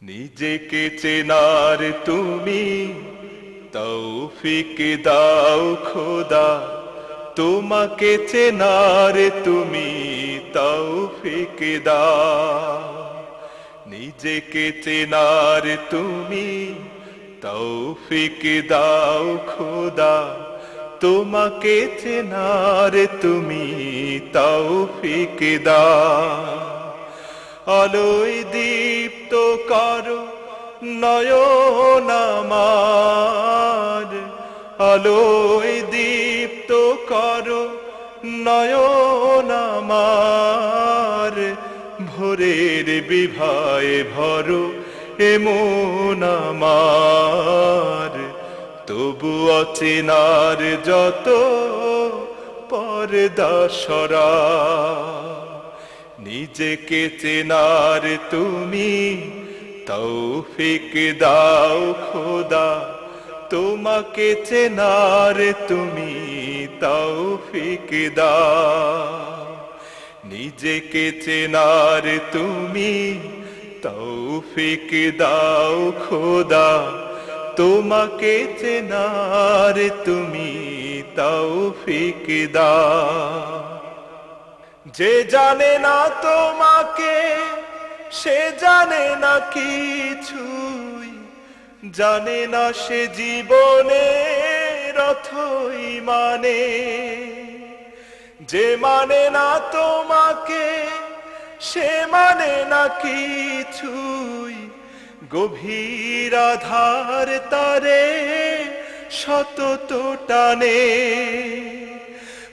নিজেকে চেনার তুমি তৌফিক দাও খোদা। তোমাকে চেনার তুমি তৌফিক দাও। নিজেকে চেনার তুমি তৌফিক দাও খোদা। তোমাকে চেনার তুমি তৌফিক দাও। আলোয় দীপ্ত করো নয়ন আমার। আলোয় দীপ্ত করো, নয়ন ভোরের বিভায় ভরো, এমন তবু অচেনার যত পর্দা সরা, নিজেকে চেনার তুমি তৌফিক দাও খোদা। তোমাকে চেনার তুমি তৌফিক দাও। নিজেকে চেনার তুমি তৌফিক দাও খোদা। তোমাকে চেনার তুমি তৌফিক দাও। যে জানে না তোমাকে, সে জানে না কিছুই। জানে না সে জীবনে রথই মানে। যে মানে না তোমাকে, সে মানে না কিছুই। গভীর আধার তারে শত তো টানে।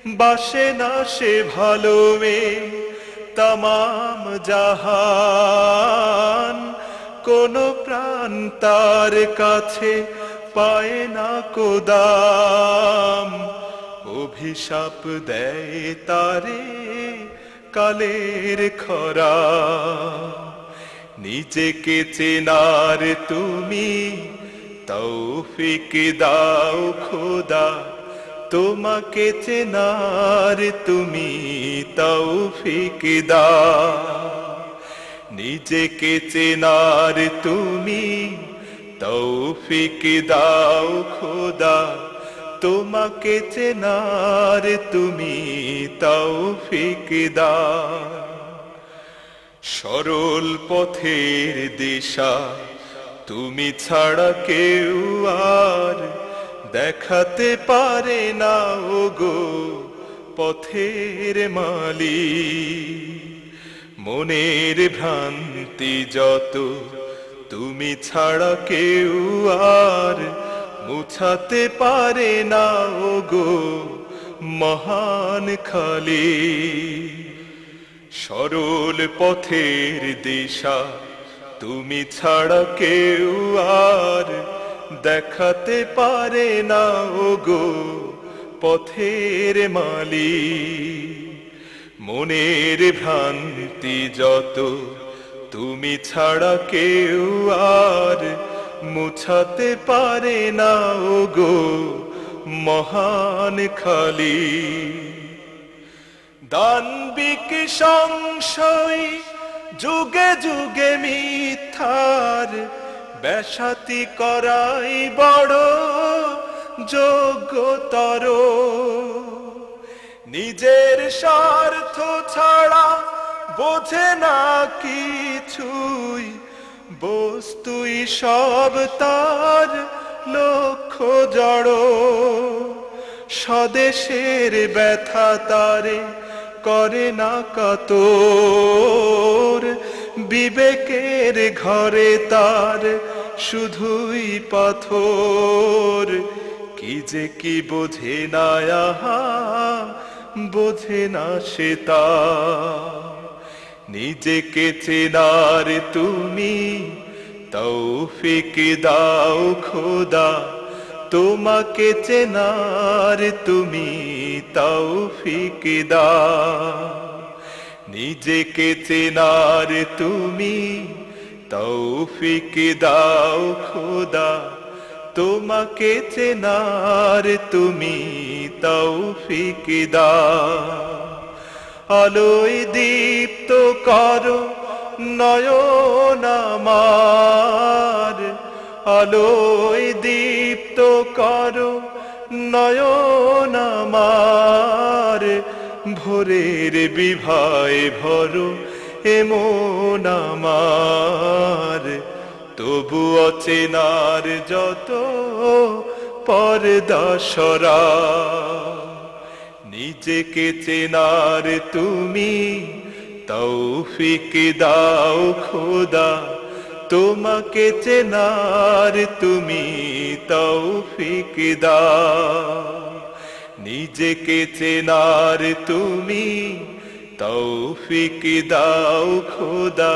বাসে না সে ভালো মেয়ে, তামাম জাহান। কোন প্রাণ তার কাছে পায় না কোদাম। অভিশাপ দেয় তারে কালের খরা। নিজেকে চেনার তুমি তৌফিক দাও খোদা। তোমাকে চেনার তুমি তৌফিক দাও। নিজেকে চেনার তুমি তৌফিক দাও খোদা। তোমাকে চেনার তুমি তৌফিক দাও। সরল পথের দিশা তুমি ছাড়া কেউ আর দেখাতে পারে না গো পথের মালি মনের ভ্রান্তি যত, তুমি ছাড়া কেউ আর মুছাতে পারে না ও গো মহান খালি। সরল পথের দিশা, তুমি ছাড়া কেউ আর দেখাতে পারে না ও গো পথের মালি মনের ভ্রান্তি যত, তুমি ছাড়া কেউ আর মুছাতে পারে না গো মহান খালি। দানবিক সংশয় যুগে যুগে মিথ্যার বেসাতি করাই বড় যোগ্যতর। নিজের স্বার্থ ছাড়া বোঝে না কিছুই। বস্তুই সব তার লক্ষ্য জড়। স্বদেশের ব্যথা তারে করে না কাতর। বিবেকের ঘরে তার শুধুই পাথর। কি যে কি বোঝে না আহা বোঝে না সে তা। নিজেকে চেনার তুমি তৌফিক দাও খোদা। তোমাকে চেনার তুমি তৌফিক দাও। নিজেকে চেনার তুমি তৌফিক দাও খোদা। তোমাকে চেনার তুমি তৌফিক দাও আলোয় দীপ্ত করো নয়ন আমার। আলোয় দীপ্ত করো নয়ন আমার। ভোরের বিভায় ভরো এমন আমার। তবু অচেনার যত পরদাসরা নিজেকে চেনার তুমি তৌফিক দাও খোদা, তোমাকে চেনার তুমি তৌফিক দাও। নিজেকে চেনার তুমি তৌফিক দাও খোদা